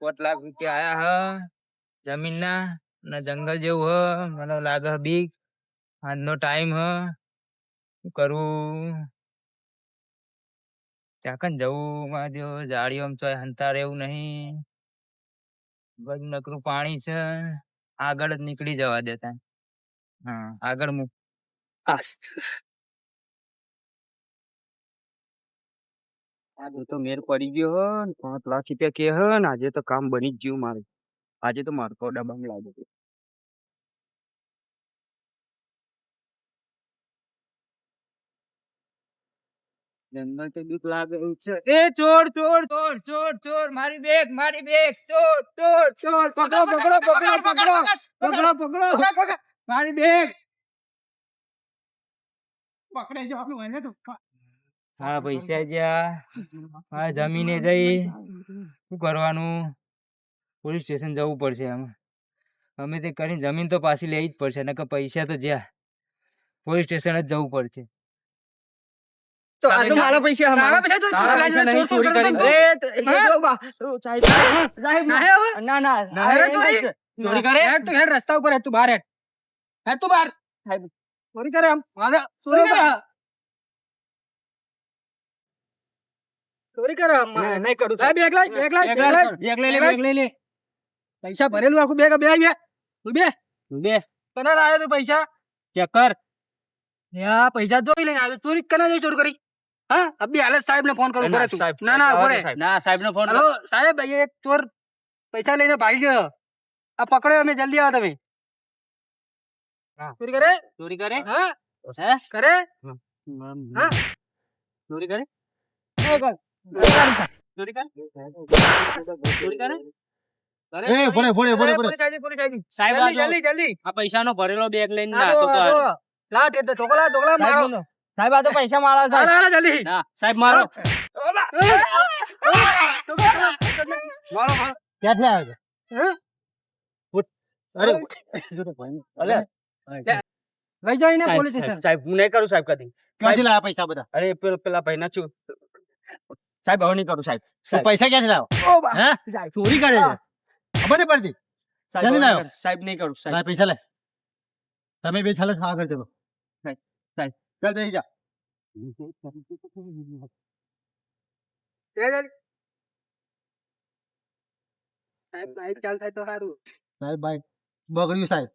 પોત લાખ રૂપિયા આયા હ જમીન ના ને જંગલ જેવું હ, મને લાગે હ બીક, આજનો ટાઈમ હ શું કરવું ત્યાં કન જવું માં જો જાળીઓમ ચોય હંતા રેવું નહીં. બધું નકરું પાણી છે, આગળ જ નીકળી જવા દેતા હા, આગળ મૂક આજે તો મેર પડી ગયો હો ને પાંચ લાખ રૂપિયા કે હે ને આજે તો કામ બની જ ગયું મારું આજે તો મારે તો ડબાંગ લાગે જંગલ તો બીક લાગે છે એ ચોર ચોર ચોર ચોર ચોર મારી બેગ મારી બેગ ચોર ચોર ચોર પકડો પકડો પકડો પકડો પકડો પકડો મારી બેગ પકડે જો આપણે તો હા પૈસા જ્યાં હા જમીને જઈ શું કરવાનું? પોલીસ સ્ટેશન જવું પડશે આમ અમે તે કરીને જમીન તો પાછી લેવી જ પડશે નકર પૈસા તો જ્યાં. પોલીસ સ્ટેશન જ જવું પડશે. તો આ તો મારા પૈસા તારા પૈસા તો તારા પૈસા નહીં એ તો એટલે હા? જો બા. સાહેબ સાહેબ ના. ના ના ના. ચોરી? ચોરી કરે? હેડ તું હેડ રસ્તા ઉપર હેડ તું બહાર હેડ. હેડ તું બહાર. સાહેબ. ચોરી કરે આમ મારા ચોરી કરે? ચોરી કરે આમ ના, નહીં કરું લાય બેગ લાય બેગ લાય બેગ લાય બેગ લઈ લે બેગ લઈ લે. પૈસા ભરેલું આખું બેગ બે બે. તું બે. બે. કના લાયો તું પૈસા. ચેક કર યા પૈસા ચોરી લઈને આવ્યો ચોરી કના જોઈ ચોરી કરી? હા અબી હાલે સાહેબ ને ફોન કરું ના, કરે તું. સાહેબ, ના ના સાહેબ, ઊભો રે. સાહેબ. ના સાહેબ નો ફોન હલો સાહેબ અહીંયા એક ચોર પૈસા લઈને ભાગી ગયો. આ પકડ્યો અમે જલ્દી આવો તમે. હા. ચોરી કરે? ચોરી કરે? હા. હે? કરે? હા? ચોરી કરે. ચોરી કરે. ચોરી કરે? કરે? એ ફોડે ફોડે ફોડે અરે, ફોડે. પોલીસ આવી, સાહેબ જલ્દી જલ્દી જલ્દી. આ પૈસાનો ભરેલો બેગ લઈને તો ઢોકળા ઢોકળા મારો. સાહેબ આ તો પૈસા મારા જલ્દી. સાહેબ મારો. ક્યાંથી આવ્યો છે? અરે અરે લઈ જાઓ એને પોલીસ સાહેબ, હું નહીં કરું સાહેબ કદી. ક્યાંથી લાવ્યા પૈસા બધા? અરે પેલા પેલા ભાઈ ના છું. સાહેબ હવે નહીં કરું સાહેબ. શું પૈસા ક્યાંથી લાવો હે? ચોરી કરે છે? ખબર નહીં પડતી? સાહેબ ક્યાંથી? કરું. સાહેબ નહીં કરું સાહેબ. પૈસા લે. તમે બે ચાલે આગળ કરજો. સાહેબ, સાહેબ. ચાલ બેસી જા. સાહેબ બાઈક ચાલ થાય તો સારું. સાહેબ ભાઈ બગડ્યું સાહેબ.